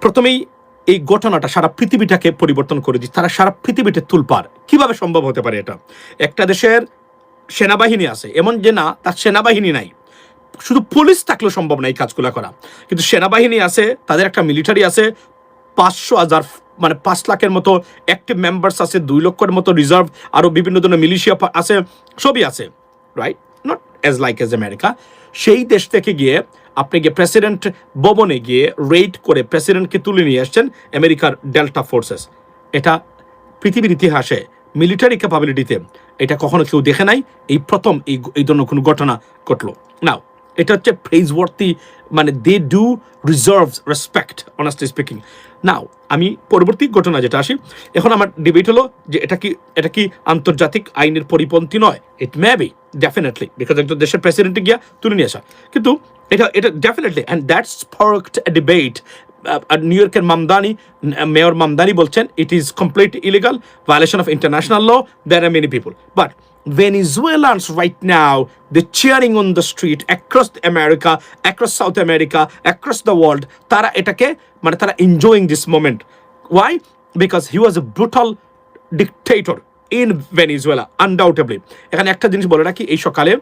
প্রথমেই এই ঘটনাটা সারা পৃথিবীটাকে পরিবর্তন করে দিচ্ছে। তারা সারা পৃথিবীতে তুলপার কীভাবে সম্ভব হতে পারে এটা? একটা দেশের সেনাবাহিনী আছে। এমন যে না, তার সেনাবাহিনী নাই। শুধু পুলিশ থাকলেও সম্ভব না এই কাজগুলো করা। কিন্তু সেনাবাহিনী আছে, তাদের একটা মিলিটারি আছে, পাঁচশো হাজার মানে পাঁচ লাখের মতো অ্যাক্টিভ মেম্বার্স আছে, দুই লক্ষের মতো রিজার্ভ আরও বিভিন্ন ধরনের মিলিশিয়া আছে, সবই আছে right not as like as America সেই দেশ থেকে গিয়ে আপনি গিয়ে প্রেসিডেন্ট ভবনে গিয়ে রেড করে প্রেসিডেন্টকে তুলে নিয়ে আসছেন আমেরিকার ডেল্টা ফোর্সেস এটা পৃথিবীর ইতিহাসে মিলিটারি ক্যাপাবিলিটিতে এটা কখনো কেউ দেখে নাই। এই প্রথম এই এই ধরনের কোনো ঘটনা ঘটলো। নাও এটা হচ্ছে প্রেজওয়ার্থি মানে they do reserve respect honestly speaking now আমি পরবর্তী ঘটনা যেটা আসি, এখন আমার ডিবেট হলো যে এটা কি এটা কি আন্তর্জাতিক আইনের পরিপন্থী নয়? It may be definitely because একজন দেশের প্রেসিডেন্টে গিয়া তুলে নিয়ে আসা। কিন্তু এটা এটা definitely and that's sparked a debate new ইয়র্কের মামদানি মেয়র মামদানি বলছেন it is complete illegal violation of international law there are many people but Venezuelans right now, they're cheering on the street across America, across South America, across the world. এটাকে মানে তারা enjoying this moment. Why? Because he was a brutal dictator in Venezuela, undoubtedly. এখানে একটা জিনিস বলে রাখি এই সকালে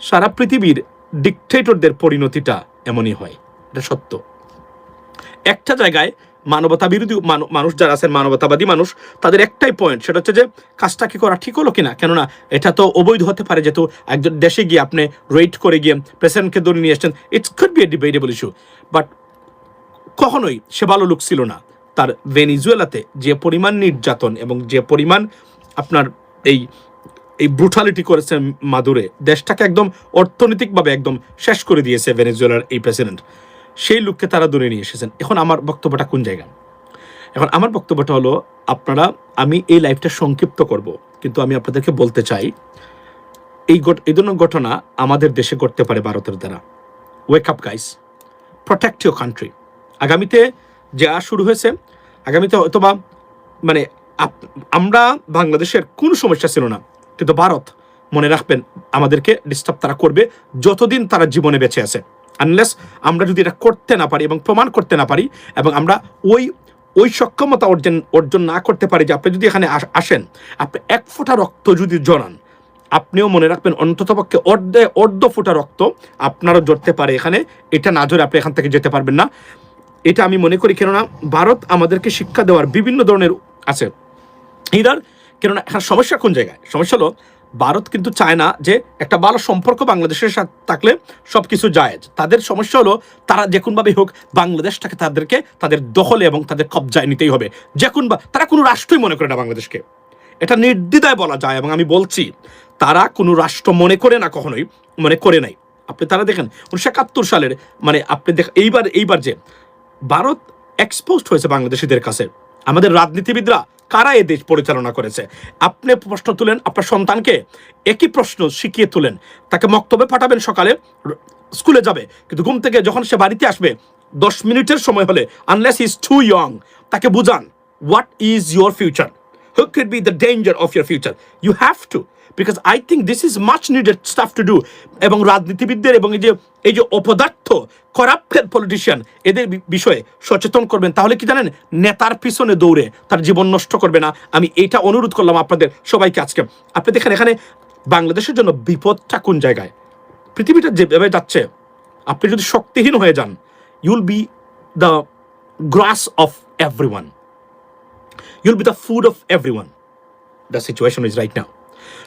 সারা পৃথিবীর ডিকটেটরদের পরিণতিটা এমনই হয় এটা সত্য একটা জায়গায় মানবতা বিরোধী মানুষ যারা আছেন, মানবতাবাদী মানুষ, তাদের একটাই পয়েন্ট সেটা হচ্ছে যে কাজটা কি করা ঠিক হলো কিনা? কেননা এটা তো অবৈধ হতে পারে, যেহেতু একজন দেশে গিয়ে আপনি রেট করে গিয়ে প্রেসিডেন্টকে ধরে নিয়ে এসছেন it's could be a debatable issue but কখনোই সে ভালো লোক ছিল না। তার ভেনিজুয়েলাতে যে পরিমাণ নির্যাতন এবং যে পরিমাণ আপনার এই এই ব্রুটালিটি করেছে মাদুরে, দেশটাকে একদম অর্থনৈতিকভাবে একদম শেষ করে দিয়েছে ভেনেজুয়েলার এই প্রেসিডেন্ট সেই লোককে তারা দূরে নিয়ে এসেছেন। এখন আমার বক্তব্যটা কোন জায়গায়? এখন আমার বক্তব্যটা হলো, আপনারা, আমি এই লাইফটা সংক্ষিপ্ত করব, কিন্তু আমি আপনাদেরকে বলতে চাই, এই এই ধরনের ঘটনা আমাদের দেশে ঘটতে পারে ভারতের দ্বারা। Wake up guys protect your country আগামীতে যা শুরু হয়েছে, আগামীতে হয়তোবা মানে আমরা বাংলাদেশের কোনো সমস্যা ছিল না, কিন্তু ভারত মনে রাখবেন আমাদেরকে ডিস্টার্ব তারা করবে, যতদিন তারা জীবনে বেঁচে আছে। আনলেস আমরা যদি এটা করতে না পারি এবং প্রমাণ করতে না পারি এবং আমরা ওই ওই সক্ষমতা অর্জন অর্জন না করতে পারি যে আপনি যদি এখানে আসেন, আপনি এক ফোঁটা রক্ত যদি জড়ান, আপনিও মনে রাখবেন অন্ততপক্ষে অর্ধে, অর্ধ ফোঁটা রক্ত আপনারও জড়তে পারে এখানে। এটা না জড়ে আপনি এখান থেকে যেতে পারবেন না। এটা আমি মনে করি কেননা ভারত আমাদেরকে শিক্ষা দেওয়ার বিভিন্ন ধরনের আছে। ইদার কেননা এখন সমস্যা কোন জায়গায়? সমস্যা হলো ভারত কিন্তু চায় না যে একটা ভালো সম্পর্ক বাংলাদেশের সাথে থাকলে সব কিছু জায়েজ। তাদের সমস্যা হলো তারা যে কোনোভাবেই হোক বাংলাদেশটাকে তাদেরকে তাদের দখলে এবং তাদের কবজায় নিতেই হবে। যে কোন তারা কোনো রাষ্ট্রই মনে করে না বাংলাদেশকে। এটা নির্দ্বিধায় বলা যায় এবং আমি বলছি, তারা কোনো রাষ্ট্র মনে করে না কখনোই, মনে করে নাই। আপনি তারা দেখেন, উনিশশো একাত্তর সালের মানে আপনি দেখ, এইবার এইবার যে ভারত এক্সপোজড হয়েছে বাংলাদেশিদের কাছে। আমাদের রাজনীতিবিদরা কারা এ দেশ পরিচালনা করেছে? আপনি প্রশ্ন তুলেন, আপনার সন্তানকে একই প্রশ্ন শিখিয়ে তুলেন। তাকে মক্তব্যে পাঠাবেন সকালে, স্কুলে যাবে, কিন্তু ঘুম থেকে যখন সে বাড়িতে আসবে, দশ মিনিটের সময় হলে আনলেস ইজ টু ইয়ং তাকে বুঝান what is your future who could be the danger of your future you have to because i think this is much needed stuff to do এবং রাজনীতিবিদদের এবং এই যে এই যে অপদার্থ করাপ্টেড পলিটিশিয়ান এদের বি- বিষয়ে সচেতন করবেন। তাহলে কি জানেন? নেতার পিছনে দৌড়ে তার জীবন নষ্ট করবে না। আমি এটা অনুরোধ করলাম আপনাদের সবাইকে আজকে। আপনি দেখেন এখানে বাংলাদেশের জন্য বিপদটা কোন জায়গায়? পৃথিবীটা যেভাবে যাচ্ছে, আপনি যদি শক্তিহীন হয়ে যান you'll be the grass of every one you'll be the food of everyone. The situation is right now.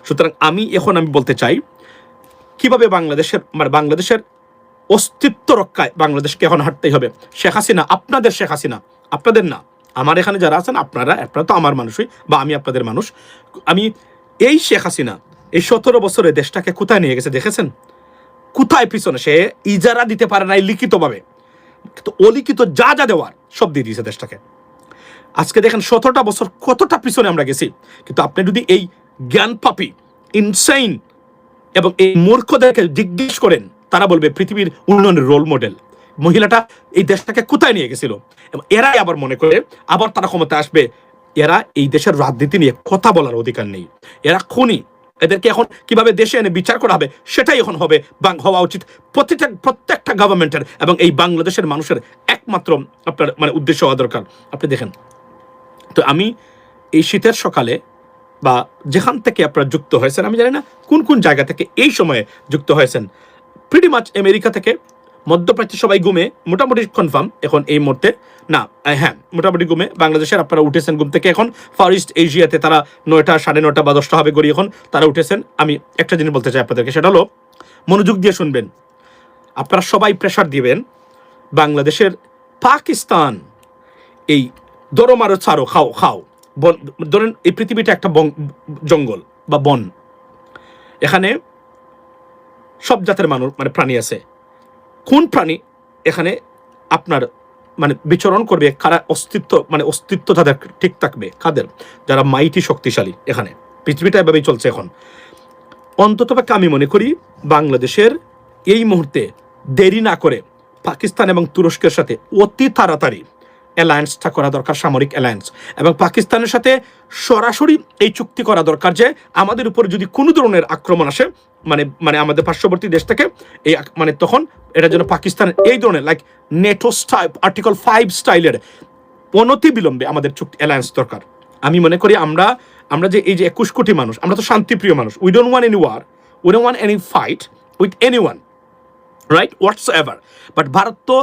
সুতরাং আমি এখন আমি বলতে চাই, কীভাবে বাংলাদেশের মানে বাংলাদেশের অস্তিত্ব রক্ষায় বাংলাদেশকে এখন হাঁটতেই হবে? শেখ হাসিনা, আপনাদের শেখ হাসিনা, আপনাদের না। আমার এখানে যারা আছেন, আপনারা আপনারা তো আমার মানুষই বা আমি আপনাদের মানুষ। আমি এই শেখ হাসিনা, এই সতেরো বছরে দেশটাকে কোথায় নিয়ে গেছে দেখেছেন? কোথায় পিছনে? সে ইজারা দিতে পারে নাই লিখিতভাবে। কিন্তু অলিখিত যা যা দেওয়ার, সব দিয়ে দিয়েছে দেশটাকে। আজকে দেখেন, সতেরোটা বছর কতটা পিছনে আমরা গেছি। কিন্তু আপনি যদি এই জ্ঞান পাপি ইনসাইন এবং এই মূর্খদেরকে জিজ্ঞেস করেন, তারা বলবে পৃথিবীর উন্নয়নের রোল মডেল মহিলাটা এই দেশটাকে কোথায় নিয়ে গেছিল? এবং এরাই আবার মনে করে, আবার তারা ক্ষমতা আসবে। এরা এই দেশের রাজনীতি নিয়ে কথা বলার অধিকার নেই। এরা খুনি। এদেরকে এখন কীভাবে দেশে এনে বিচার করা হবে, সেটাই এখন হবে বাং- হওয়া উচিত প্রতিটা, প্রত্যেকটা গভর্নমেন্টের এবং এই বাংলাদেশের মানুষের একমাত্র আপনার মানে উদ্দেশ্য হওয়া দরকার। আপনি দেখেন, তো আমি এই শীতের সকালে বা যেখান থেকে আপনারা যুক্ত হয়েছেন, আমি জানি না কোন কোন জায়গা থেকে এই সময়ে যুক্ত হয়েছেন। প্রিটি মাচ আমেরিকা থেকে মধ্যপ্রাচ্যে সবাই ঘুমে, মোটামুটি কনফার্ম এখন এই মুহূর্তে। না হ্যাঁ মোটামুটি ঘুমে। বাংলাদেশের আপনারা উঠেছেন ঘুম থেকে এখন। ফার ইস্ট এশিয়াতে তারা নয়টা, সাড়ে নয়টা বা দশটা হবে গড়ি এখন তারা উঠেছেন। আমি একটা জিনিস বলতে চাই আপনাদেরকে, সেটা হলো মনোযোগ দিয়ে শুনবেন। আপনারা সবাই প্রেশার দিবেন। বাংলাদেশের পাকিস্তান, এই দরো মারো ছাড়ো, খাও খাও। বন, ধরেন এই পৃথিবীটা একটা জঙ্গল বা বন। এখানে সব জাতের মানুষ মানে প্রাণী আছে। কোন প্রাণী এখানে আপনার মানে বিচরণ করবে, কারা অস্তিত্ব মানে অস্তিত্ব তাদের ঠিক থাকবে, কাদের? যারা মাইটি শক্তিশালী এখানে। পৃথিবীটা এভাবেই চলছে এখন। অন্ততপক্ষে আমি মনে করি বাংলাদেশের এই মুহূর্তে দেরি না করে পাকিস্তান এবং তুরস্কের সাথে অতি তাড়াতাড়ি অ্যালায়েন্সটা করা দরকার, সামরিক অ্যালায়েন্স এবং পাকিস্তানের সাথে সরাসরি এই চুক্তি করা দরকার যে আমাদের উপর যদি কোনো ধরনের আক্রমণ আসে মানে মানে আমাদের পার্শ্ববর্তী দেশ থেকে, এই মানে তখন এটা যেন পাকিস্তান এই ধরনের like NATO style article five স্টাইলের অনতি বিলম্বে আমাদের চুক্তি অ্যালায়েন্স দরকার। আমি মনে করি আমরা আমরা যে এই যে একুশ কোটি মানুষ, আমরা তো শান্তিপ্রিয় মানুষ we don't want any war we don't want any fight with anyone right whatsoever but Bharat তো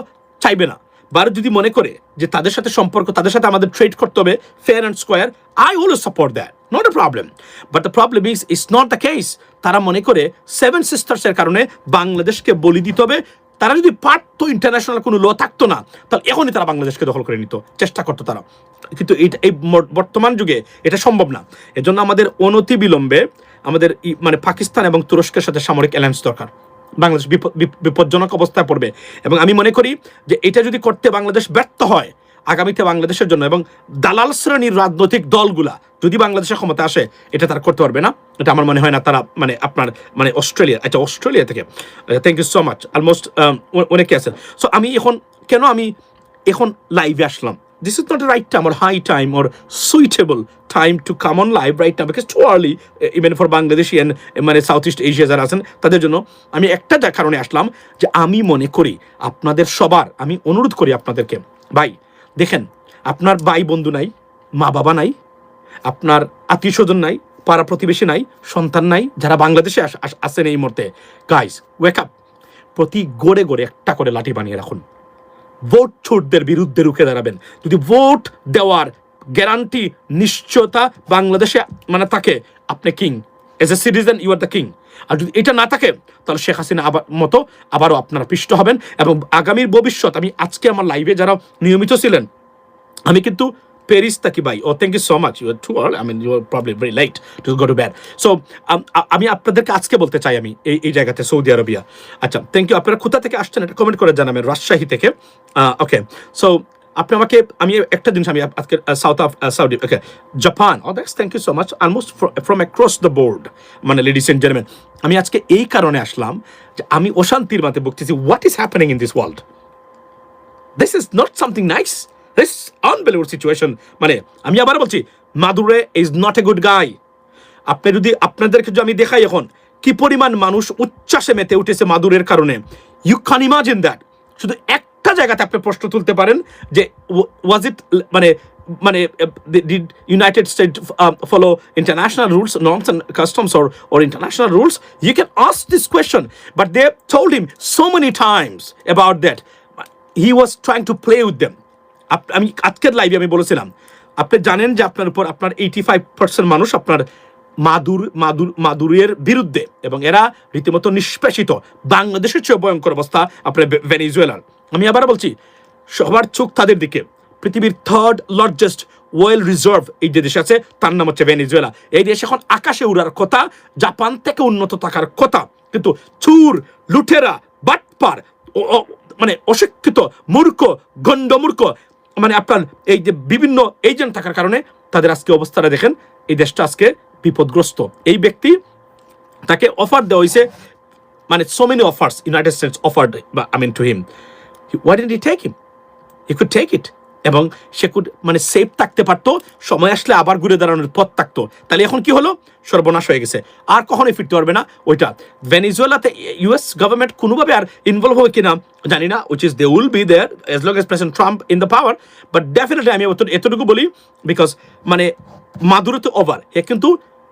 চাইবে না। ভারত যদি মনে করে যে তাদের সাথে সম্পর্ক, তাদের সাথে আমাদের ট্রেড করতে হবে fair and square I always support that not a problem but the problem is it's not the case তারা মনে করে সেভেন সিস্টার্সের কারণে বাংলাদেশকে বলি দিতে হবে। তারা যদি পারতো ইন্টারন্যাশনাল কোনো ল থাকতো না, তাহলে এখনই তারা বাংলাদেশকে দখল করে নিত। চেষ্টা করতো তারা। কিন্তু এটা এই বর্তমান যুগে এটা সম্ভব না। এজন্য আমাদের অনতি বিলম্বে আমাদের মানে পাকিস্তান এবং তুরস্কের সাথে সামরিক অ্যালায়েন্স দরকার। বাংলাদেশ বিপ- বিপ- বিপজ্জনক অবস্থায় পড়বে। এবং আমি মনে করি যে এটা যদি করতে বাংলাদেশ ব্যর্থ হয়, আগামীতে বাংলাদেশের জন্য এবং দালাল শ্রেণির রাজনৈতিক দলগুলা যদি বাংলাদেশের ক্ষমতা আসে, এটা তারা করতে পারবে না। এটা আমার মনে হয় না তারা মানে আপনার মানে অস্ট্রেলিয়া আচ্ছা অস্ট্রেলিয়া থেকে। Thank you so much almost অনেকে আছেন। সো আমি এখন, কেন আমি এখন লাইভে আসলাম? This is not right time or high time or suitable time to come on live right now because too early even for Bangladeshi and মানে সাউথ ইস্ট এশিয়া যারা আছেন, তাদের জন্য আমি একটা কারণে আসলাম যে আমি মনে করি আপনাদের সবার, আমি অনুরোধ করি আপনাদেরকে, ভাই, দেখেন, আপনার ভাই বন্ধু নাই, মা বাবা নাই, আপনার আত্মীয় স্বজন নাই, পাড়া প্রতিবেশী নাই, সন্তান নাই, যারা বাংলাদেশে আস- আস- আসেন এই মুহূর্তে গাইস ওয়েক আপ প্রতি গড়ে গড়ে একটা করে লাঠি বানিয়ে রাখুন। ভোট ছোটদের বিরুদ্ধে রুখে দাঁড়াবেন। যদি ভোট দেওয়ার গ্যারান্টি নিশ্চয়তা বাংলাদেশে মানে থাকে, আপনি king as a citizen you are the king আর যদি এটা না থাকে, তাহলে শেখ হাসিনা আবার মতো আবারও আপনারা পিষ্ট হবেন এবং আগামীর ভবিষ্যৎ, আমি আজকে আমার লাইভে যারা নিয়মিত ছিলেন, আমি কিন্তু প্যারিস থাকি ভাই ও thank you so much you are too I mean you are problem very light to go to bad so আমি আপনাদেরকে আজকে বলতে চাই আমি এই এই জায়গাতে সৌদি আরবিয়া আচ্ছা থ্যাংক ইউ আপনারা কোথা থেকে আসছেন এটা কমেন্ট করে জানাবেন, রাজশাহী থেকে। ওকে সো আপনি আমাকে, আমি একটা জিনিস, আমি আজকে south of Saudi okay Japan O that's thank you so much almost from across the board মানে লেডিস এন্ড জেন্টলম্যান আমি আজকে এই কারণে আসলাম যে আমি অশান্তির মাঝে বলতেছি what is happening in this world this is not something nice this unbelievable situation মানে আমি আবার বলছি, Maduro is not a good guy আপনি যদি আপনাদেরকে যদি আমি দেখাই এখন, কি পরিমাণ মানুষ উচ্ছ্বাসে মেতে উঠেছে মাদুরের কারণে। ইউ খান ইমাজিন দ্যাট শুধু একটা জায়গাতে আপনি প্রশ্ন তুলতে পারেন যে ওয়াজ ইট মানে মানে did united state follow international rules norms and customs or or international rules you can ask this question but they told him so many times about that. He was trying to play with them আমি আজকের লাইভে আমি বলেছিলাম, আপনি জানেন যে আপনার উপর আপনার এইটি ফাইভ পার্সেন্ট মানুষ আপনার মাদুর মাদুর, মাদুরের বিরুদ্ধে এবং এরা রীতিমতো নিষ্পেষিত। বাংলাদেশের চেয়ে ভয়ঙ্কর অবস্থা আপনার ভেনিজুয়েলার। আমি আবার বলছি, সবার চোখ তাদের দিকে। পৃথিবীর থার্ড লার্জেস্ট ওয়েল রিজার্ভ এই যে দেশ আছে, তার নাম হচ্ছে ভেনিজুয়েলা। এই দেশ এখন আকাশে উড়ার কথা, জাপান থেকে উন্নত থাকার কথা। কিন্তু চুর লুঠেরা বাটপার মানে অশিক্ষিত, মূর্খ, গণ্ডমূর্খ মানে আপনার এই যে বিভিন্ন এজেন্ট থাকার কারণে তাদের আজকে অবস্থাটা দেখেন, এই দেশটা আজকে বিপদগ্রস্ত। এই ব্যক্তি তাকে অফার দেওয়া হয়েছে মানে so many offers united states offered I mean to him why didn't you take him you could take it এবং সে মানে সেফ থাকতে পারতো, সময় আসলে আবার ঘুরে দাঁড়ানোর পথ থাকতো। তাহলে এখন কি হলো? সর্বনাশ হয়ে গেছে। আর কখনোই ফিরতে পারবে না ওইটা। ভেনিজুয়েলাতে ইউএস গভর্নমেন্ট কোনোভাবে আর ইনভলভ হবে কিনা জানি না which is they will be there as long as president Trump in the power but definitely আমি এতটুকু বলি বিকজ মানে মাদুরে তো ওভার এ কিন্তু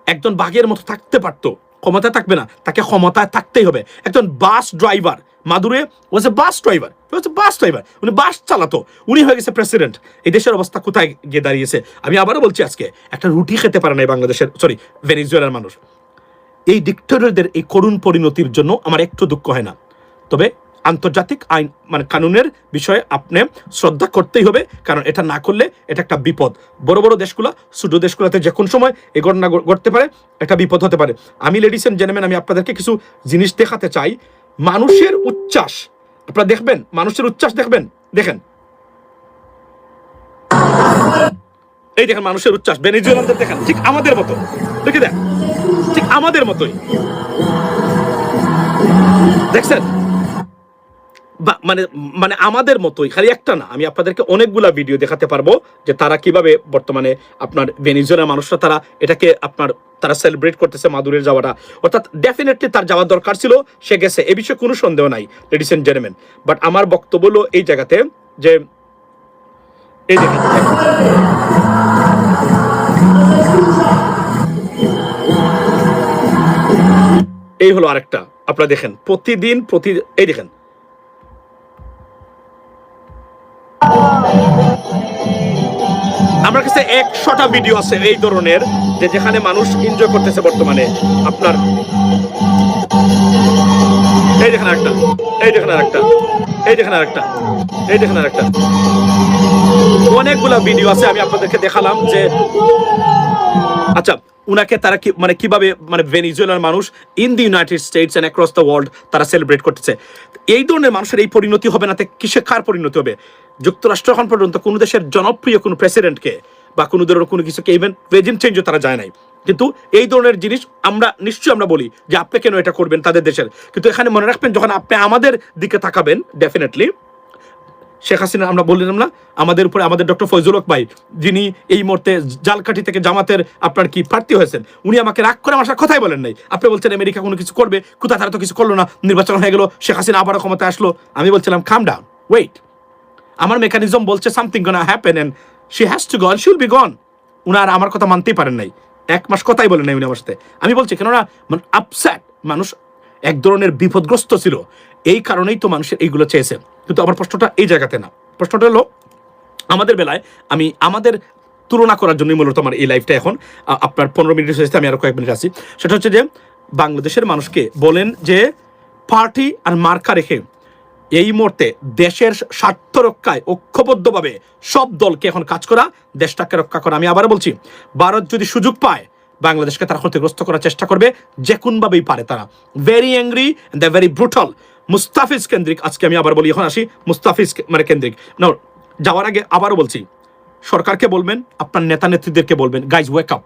একজন বাঘের মতো থাকতে পারতো। ক্ষমতা থাকবে না, তাকে ক্ষমতায় থাকতেই হবে। একজন bus driver, Maduro was a bus driver bus driver, উনি বাস চালাতো, উনি হয়ে গেছে প্রেসিডেন্ট এই দেশের অবস্থা কোথায় গিয়ে দাঁড়িয়েছে? আমি আবারও বলছি আজকে, একটা রুটি খেতে পারে না বাংলাদেশের সরি ভেনিজুয়েলার মানুষ। এই ডিক্টেটরদের এই করুণ পরিণতির জন্য আমার একটু দুঃখ হয় না। তবে আন্তর্জাতিক আইন মানে কানুনের বিষয়ে আপনি শ্রদ্ধা করতেই হবে, কারণ এটা না করলে এটা একটা বিপদ। বড় বড় দেশগুলো, ছোট দেশগুলোতে যে কোনো সময় এই ঘটনা ঘটতে পারে, একটা বিপদ হতে পারে। আমি লেডিস এন্ড জেন্টলম্যান আমি আপনাদেরকে কিছু জিনিস দেখাতে চাই। মানুষের উচ্ছ্বাস, আপনারা দেখবেন, মানুষের উচ্ছ্বাস দেখবেন, দেখেন। এই দেখেন, মানুষের উচ্ছ্বাস, ভেনিজুয়েলানদের দেখেন, ঠিক আমাদের মতো। দেখে দেখ, ঠিক আমাদের মতোই। দেখছেন? মানে মানে আমাদের মতোই, খালি একটা না, আমি আপনাদেরকে অনেকগুলা ভিডিও দেখাতে পারব যে তারা কীভাবে বর্তমানে আপনার ভেনিজুয়েলার মানুষরা, তারা এটাকে আপনার, তারা সেলিব্রেট করতেছে মাদুরের যাওয়াটা। অর্থাৎ ডেফিনেটলি তার যাওয়ার দরকার ছিল, সে গেছে। এ বিষয়ে কোনো সন্দেহ নাই লেডিস এন্ড জেন্টলম্যান বাট আমার বক্তব্য হলো এই জায়গাতে যে, এই এই হলো আরেকটা। আপনারা দেখেন, প্রতিদিন প্রতি, এই দেখেন আমার কাছে একশোটা ভিডিও আছে এই ধরনের, যে যেখানে মানুষ এনজয় করতেছে বর্তমানে। আপনার এই দেখেন একটা এই দেখেন আরেকটা, এই দেখেন আরেকটা, এই দেখেন আরেকটা। অনেকগুলা ভিডিও আছে, আমি আপনাদেরকে দেখালাম যে আচ্ছা উনাকে তারা কি মানে কীভাবে মানে ভেনিজুয়েলার মানুষ in the united states and across the world তারা সেলিব্রেট করতেছে। এই ধরনের মানুষের এই পরিণতি হবে না কিসে কার পরিণতি হবে? যুক্তরাষ্ট্র এখন পর্যন্ত কোনো দেশের জনপ্রিয় কোনো প্রেসিডেন্টকে বা কোনো ধরনের কোনো কিছুকে ইভেন রেজিম চেঞ্জও তারা যায় নাই। কিন্তু এই ধরনের জিনিস আমরা নিশ্চয়ই আমরা বলি যে আপনি কেন এটা করবেন তাদের দেশের। কিন্তু এখানে মনে রাখবেন, যখন আপনি আমাদের দিকে তাকাবেন ডেফিনেটলি শেখ হাসিনা, আমরা বললাম না, আমাদের উপরে আমাদের ডক্টর ফয়জুল হক ভাই, যিনি এই মুহূর্তে জালকাঠি থেকে জামাতের আপনার কি প্রার্থী হয়েছেন, উনি আমাকে রাগ করে আমার কথাই বলেন নাই। আপনি বলছেন আমেরিকা কোনো কিছু করবে, কোথায় তারা তো কিছু করল না, নির্বাচন হয়ে গেল, শেখ হাসিনা আবারও ক্ষমতায় আসলো। আমি বলছিলাম খাম ডাউন ওয়েট আমার মেকানিজম বলছে something gonna happen and she has to gone she'll be gone উনার আমার কথা মানতেই পারেন নাই। এক মাস কথাই বলেন নাই উনি আমার সাথে। আমি বলছি, কেননা মানে আপসেট মানুষ এক ধরনের বিপদগ্রস্ত ছিল। এই কারণেই তো মানুষের এইগুলো চেয়েছে। কিন্তু আমার প্রশ্নটা এই জায়গাতে না। প্রশ্নটা হলো, আমাদের বেলায় আমি আমাদের তুলনা করার জন্যই মূলত আমার এই লাইফটা এখন। আপনার পনেরো মিনিট হয়েছে, আমি আরও কয়েক মিনিট আছি। সেটা হচ্ছে যে, বাংলাদেশের মানুষকে বলেন যে পার্টি আর মার্কা রেখে এই মুহূর্তে দেশের স্বার্থ রক্ষায় ঐক্যবদ্ধভাবে সব দলকে এখন কাজ করা, দেশটাকে রক্ষা করা। আমি আবারও বলছি, ভারত যদি সুযোগ পায়, বাংলাদেশকে তারা ক্ষতিগ্রস্ত করার চেষ্টা করবে, যে কোনভাবেই পারে তারা। Very angry the very brutal Mustafiz কেন্দ্রিক, আজকে আমি আবার বলি, এখন আসি মুস্তাফিজ মানে কেন্দ্রিক। না যাওয়ার আগে আবারও বলছি, সরকারকে বলবেন, আপনার নেতা নেত্রীদেরকে বলবেন গাইজ ওয়েক আপ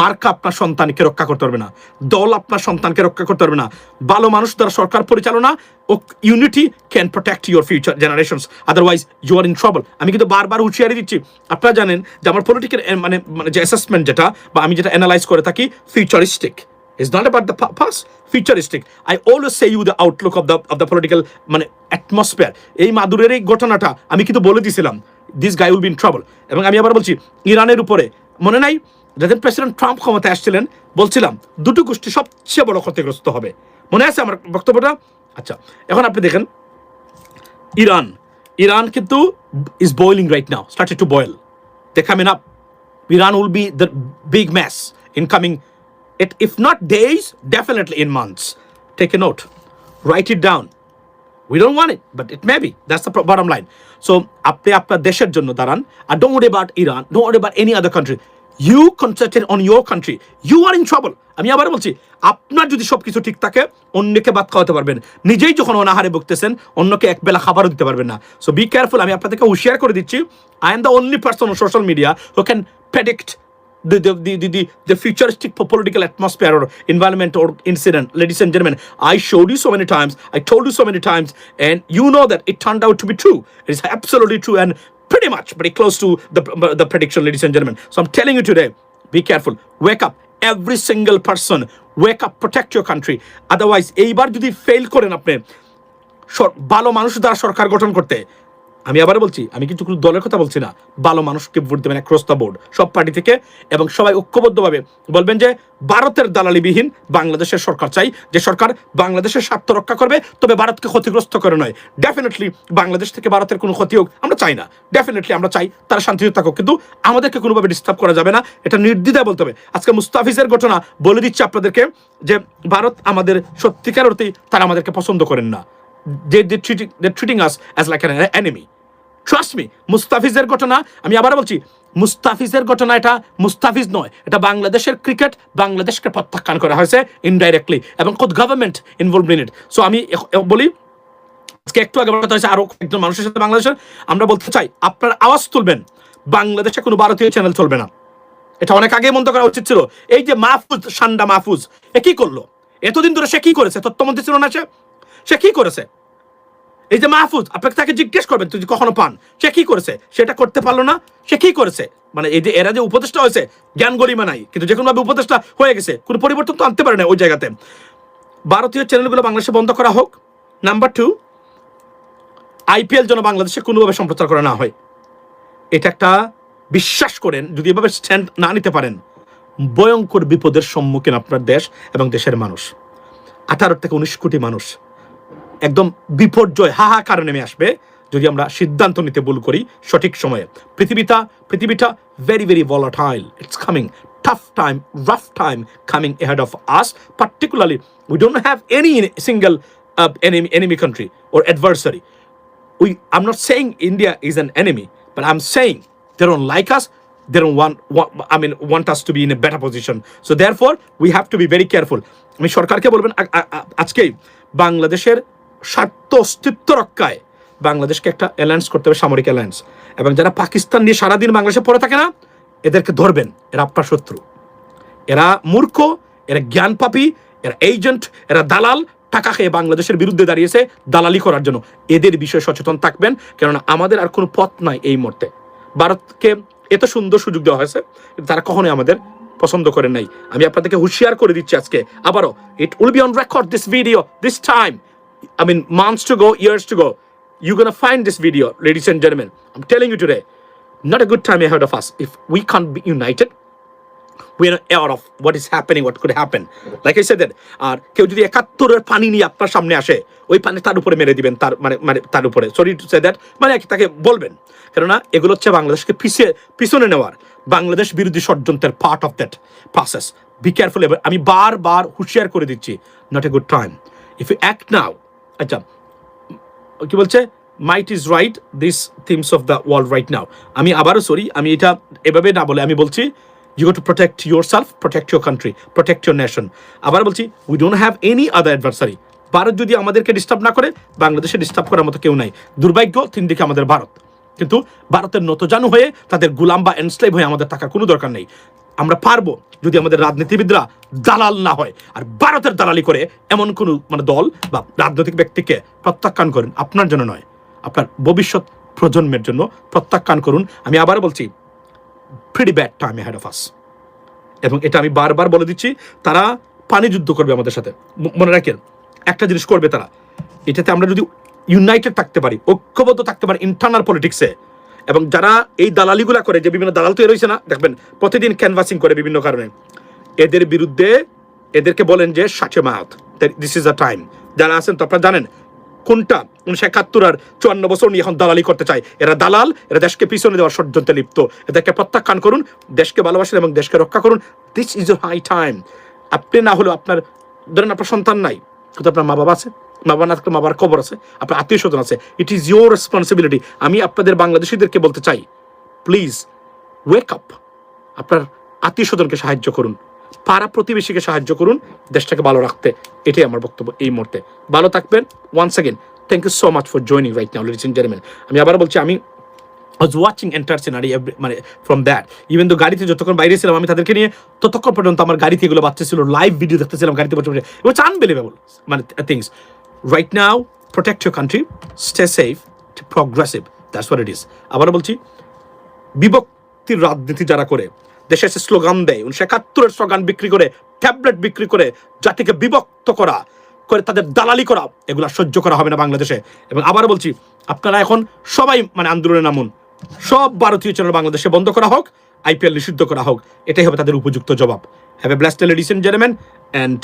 মার্কা আপনার সন্তানকে রক্ষা করতে পারবে না। দল আপনার সন্তানকে রক্ষা করতে পারবে না। ভালো মানুষ দ্বারা সরকার পরিচালনা ও unity can protect your future generations otherwise you are in trouble আমি কিন্তু বারবার হুঁশিয়ারি দিচ্ছি। আপনারা জানেন যে আমার পলিটিক্যাল মানে মানে যে অ্যাসেসমেন্ট যেটা, বা আমি যেটা অ্যানালাইজ করে থাকি futuristic It's not about the pa- past, futuristic. I always say you the outlook of the of the political মানে atmosphere. এই মাদুরের এই ঘটনাটা আমি কিন্তু বলে দিয়েছিলাম this guy will be trouble এবং আমি আবার বলছি ইরানের উপরে। মনে নাই? যখন প্রেসিডেন্ট ট্রাম্প ক্ষমতায় আসছিলেন বলছিলাম দুটো গোষ্ঠী সবচেয়ে বড় ক্ষতিগ্রস্ত হবে। মনে আছে আমার বক্তব্যটা? আচ্ছা এখন আপনি দেখেন। ইরান। ইরান কিন্তু is boiling right now started to boil coming up. Iran will be the big mess in coming, it, if not days, definitely in months. Take a note, write it down. We don't want it, but it may be. That's the bottom line. So, আপনি আপনার দেশের জন্য দাঁড়ান আর don't worry about any other country. You concentrate on your country. You are in trouble. আমি আবার বলছি আপনার যদি সবকিছু ঠিক থাকে অন্যকে বাদ খাওয়াতে পারবেন নিজেই যখন অনাহারে ভুগতেছেন অন্যকে এক বেলা খাবারও দিতে পারবেন না সো বি কেয়ারফুল আমি আপনাদেরকে হুশিয়ার করে দিচ্ছি I am the only person on social media who can predict the, the, the, the, the, futuristic political atmosphere or environment or incident. Ladies and gentlemen, I showed you so many times, I told you so many times, and you know that it turned out to be true. It is absolutely true. And pretty much pretty close to the, the prediction, ladies and gentlemen. So I'm telling you today, be careful. Wake up. Every single person, wake up, protect your country. Otherwise, এইবার যদি fail করেন আপনি ভালো মানুষ দ্বারা সরকার গঠন করতে আমি আবার বলছি, আমি কিন্তু কোনো দলের কথা বলছি না। ভালো মানুষকে ভোট দেবেন অ্যাক্রস দ্য বোর্ড সব পার্টি থেকে এবং সবাই ঐক্যবদ্ধভাবে বলবেন যে, ভারতের দালালিবিহীন বাংলাদেশের সরকার চাই। যে সরকার বাংলাদেশের স্বার্থ রক্ষা করবে, তবে ভারতকে ক্ষতিগ্রস্ত করে নয়। ডেফিনেটলি বাংলাদেশ থেকে ভারতের কোনো ক্ষতি হোক, আমরা চাই না। ডেফিনেটলি আমরা চাই তারা শান্তিতে থাকুক, কিন্তু আমাদেরকে কোনোভাবে ডিস্টার্ব করা যাবে না। এটা নির্দ্বিধায় বলতে হবে। আজকে মুস্তাফিজের ঘটনা বলে দিচ্ছে আপনাদেরকে যে, ভারত আমাদের সত্যিকার অর্থেই তারা আমাদেরকে পছন্দ করেন না। They they treating they're treating us as like an enemy trust me মুস্তাফিজের ঘটনা, আমি আবার বলছি মুস্তাফিজের ঘটনা এটা মুস্তাফিজ নয়, এটা বাংলাদেশের ক্রিকেট বাংলাদেশকে প্রত্যাখ্যান করা হয়েছে ইনডাইরেক্টলি এবং খোদ government involve in it so আমি বলি, আজকে একটু আগে কথা হয়েছে আরও একজন মানুষের সাথে বাংলাদেশের, আমরা বলতে চাই, আপনার আওয়াজ তুলবেন, বাংলাদেশে কোনো ভারতীয় চ্যানেল চলবে না। এটা অনেক আগে মন্ত করা উচিত ছিল। এই যে মাহফুজ, সান্ডা মাহফুজ, এ কি করল? এতদিন ধরে সে কি করেছে? তথ্যমন্ত্রী ছিল না সে? সে কি করেছে? এই যে মাহফুজ, আপনাকে তাকে জিজ্ঞেস করবেন, তুই কখনো পান? সে কি করেছে? সেটা করতে পারল না, সে কি করেছে? মানে এই যে এরা যে উপদেষ্টা হয়েছে, জ্ঞান গরিমা নাই, কিন্তু যে কোনোভাবে উপদেষ্টা হয়ে গেছে, কোনো পরিবর্তন তো আনতে পারে না ওই জায়গাতে। ভারতীয় চ্যানেলগুলো বাংলাদেশে বন্ধ করা হোক। নাম্বার টু আইপিএল যেন বাংলাদেশে কোনোভাবে সম্প্রচার করা না হয়। এটা একটা বিশ্বাস করেন, যদি এভাবে স্ট্যান্ড না নিতে পারেন, ভয়ঙ্কর বিপদের সম্মুখীন আপনার দেশ এবং দেশের মানুষ। আঠারো থেকে উনিশ কোটি মানুষ। একদম বিপর্যয় হাহাকার নেমে আসবে যদি আমরা সিদ্ধান্ত নিতে ভুল করি সঠিক সময়ে। পৃথিবীটা পৃথিবীটা very very volatile it's coming tough time rough time coming ahead of us particularly we don't have any single enemy enemy country or adversary we am not saying India is an enemy but I am saying their own like us their own one I mean want us to be in a better position so therefore we have to be very careful আমি সরকারকে বলবেন আজকেই বাংলাদেশের স্বার্থ অস্তিত্ব রক্ষায় বাংলাদেশকে একটা অ্যালায়েন্স করতে হবে, সামরিক অ্যালায়েন্স এবং যারা পাকিস্তান নিয়ে সারাদিন বাংলাদেশে পড়ে থাকে না, এদেরকে ধরবেন, এরা আপনার শত্রু। এরা মূর্খ, এরা জ্ঞান পাপি, এরা এজেন্ট এরা দালাল, টাকা খেয়ে বাংলাদেশের বিরুদ্ধে দাঁড়িয়েছে দালালি করার জন্য। এদের বিষয়ে সচেতন থাকবেন, কেননা আমাদের আর কোনো পথ নাই এই মুহূর্তে। ভারতকে এত সুন্দর সুযোগ দেওয়া হয়েছে তারা কখনোই আমাদের পছন্দ করেন নাই। আমি আপনাদেরকে হুঁশিয়ার করে দিচ্ছি আজকে, আবারও it will be on record this video this time I mean, months to go, years to go, you're gonna find this video, ladies and gentlemen. I'm telling you today, not a good time ahead of us. If we can't be united, we're aware of what is happening, what could happen. Like I said that, আর কেউ যদি একাত্তরের পানি নিয়ে আপনার সামনে আসে ওই পানি তার উপরে মেরে দিবেন তার মানে মানে তার উপরে সরি টু সে দ্যাট মানে তাকে বলবেন কেননা এগুলো হচ্ছে বাংলাদেশকে পিছিয়ে পিছনে নেওয়ার বাংলাদেশ বিরোধী ষড়যন্ত্রের part of that process be careful এবার আমি বারবার হুঁশিয়ার করে দিচ্ছি not a good time if you act now আচ্ছা কি বলছে? Might is right this themes of the world right now আমি আবারও সরি আমি এটা এভাবে না বলে, আমি বলছি you go to protect yourself protect your country protect your nation আবার বলছি we don't have any other adversary Bharat যদি আমাদেরকে ডিস্টার্ব না করে, বাংলাদেশে ডিস্টার্ব করার মতো কেউ নাই। দুর্ভাগ্য, তিন দিকে আমাদের ভারত। কিন্তু ভারতের নতজানু হয়ে তাদের গুলাম বা এনস্লেভ হয়ে আমাদের থাকার কোনো দরকার নেই। আমরা পারব যদি আমাদের রাজনীতিবিদরা দালাল না হয়। আর ভারতের দালালি করে এমন কোনো মানে দল বা রাজনৈতিক ব্যক্তিকে প্রত্যাখ্যান করেন আপনার জন্য নয়। আপনার ভবিষ্যৎ প্রজন্মের জন্য প্রত্যাখ্যান করুন। আমি আবার বলছি pretty bad time head of us এবং এটা আমি বারবার বলে দিচ্ছি, তারা পানি যুদ্ধ করবে আমাদের সাথে। মনে রাখেন, একটা জিনিস করবে তারা। এটাতে আমরা যদি ইউনাইটেড থাকতে পারি, ঐক্যবদ্ধ থাকতে পারি ইন্টারনাল পলিটিক্সে এবং যারা এই দালালিগুলা করে, যে বিভিন্ন দালাল তৈরি হয়েছে না, দেখবেন প্রতিদিন ক্যানভাসিং করে বিভিন্ন কারণে। এদের বিরুদ্ধে এদেরকে বলেন যে সাচে মাহাত দিস ইজ আ টাইম যারা আছেন তো আপনারা জানেন, কোনটা? উনিশশো একাত্তর আর চুয়ান্ন বছর নিয়ে এখন দালালি করতে চায়। এরা দালাল, এরা দেশকে পিছনে দেওয়ার ষড়যন্ত্রে লিপ্ত। এদেরকে প্রত্যাখ্যান করুন, দেশকে ভালোবাসেন এবং দেশকে রক্ষা করুন। দিস ইজ হাই টাইম আপনি না হলেও আপনার, ধরেন আপনার সন্তান নাই, কিন্তু আপনার মা বাবা আছে। বাবা না থাকলে বাবার খবর আছে, আপনার আত্মীয় স্বজন আছে। ইট ইজ ইউর রেসপন্সিবিলিটি আমি আপনাদের বাংলাদেশিদেরকে বলতে চাই প্লিজ ওয়েক আপ আপনার আত্মীয় স্বজনকে সাহায্য করুন, পাড়া প্রতিবেশীকে সাহায্য করুন, দেশটাকে ভালো রাখতে। এটাই আমার বক্তব্য এই মুহূর্তে। ভালো থাকবেন। Once again thank you so much for joining right now ladies gentleman আমি আবার বলছি, আমি was watching entire scenery every মানে ফ্রম দ্যাট ইভেন তো গাড়িতে যতক্ষণ বাইরে ছিলাম, আমি তাদেরকে নিয়ে ততক্ষণ পর্যন্ত আমার গাড়িতে এগুলো বাচ্চা ছিল লাইভ ভিডিও দেখতেছিলাম গাড়িতে বসে বসে। ইটস আনবিলিভেবল মানে things right now protect your country stay safe progressive. That's what it is আবার বলছি বিভক্তির রাজনীতি যারা করে, দেশে এসে স্লোগান দেয়, উনিশশো একাত্তরের স্লোগান বিক্রি করে, ট্যাবলেট বিক্রি করে, জাতিকে বিভক্ত করা, করে তাদের দালালি করা, এগুলো সহ্য করা হবে না বাংলাদেশে। এবং আবার বলছি, আপনারা এখন সবাই মানে আন্দোলনে নামুন। সব ভারতীয় চ্যানেল বাংলাদেশে বন্ধ করা হোক, আইপিএল নিষিদ্ধ করা হোক, এটাই হবে তাদের উপযুক্ত জবাব। Have a blast ladies and gentleman and